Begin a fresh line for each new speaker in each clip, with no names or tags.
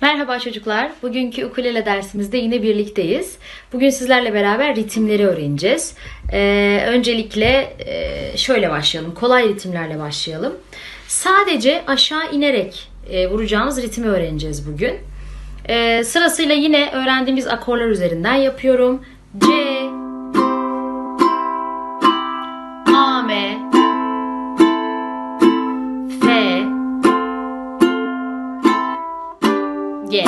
Merhaba çocuklar. Bugünkü ukulele dersimizde yine birlikteyiz. Bugün sizlerle beraber ritimleri öğreneceğiz. Ee, öncelikle e, şöyle başlayalım. Kolay ritimlerle başlayalım. Sadece aşağı inerek e, vuracağımız ritmi öğreneceğiz bugün. Ee, sırasıyla yine öğrendiğimiz akorlar üzerinden yapıyorum. C, G.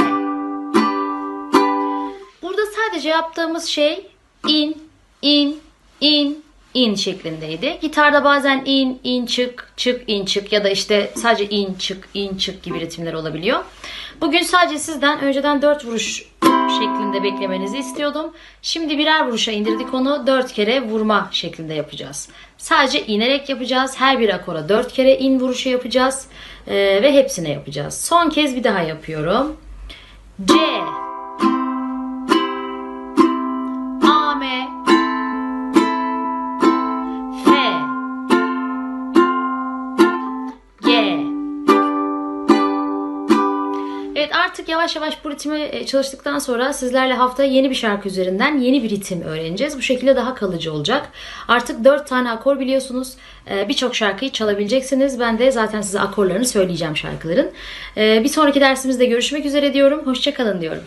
Burada sadece yaptığımız şey in, in, in, in şeklindeydi. Gitarda bazen in, in, çık, çık, in, çık ya da işte sadece in, çık, in, çık gibi ritimler olabiliyor. Bugün sadece sizden önceden 4 vuruş şeklinde beklemenizi istiyordum. Şimdi birer vuruşa indirdik onu. 4 kere vurma şeklinde yapacağız. Sadece inerek yapacağız. Her bir akora 4 kere in vuruşu yapacağız. Ee, ve hepsine yapacağız. Son kez bir daha yapıyorum. C A M Evet artık yavaş yavaş bu ritmi e, çalıştıktan sonra sizlerle hafta yeni bir şarkı üzerinden yeni bir ritim öğreneceğiz. Bu şekilde daha kalıcı olacak. Artık 4 tane akor biliyorsunuz. Ee, Birçok şarkıyı çalabileceksiniz. Ben de zaten size akorlarını söyleyeceğim şarkıların. Ee, Bir sonraki dersimizde görüşmek üzere diyorum. Hoşçakalın diyorum.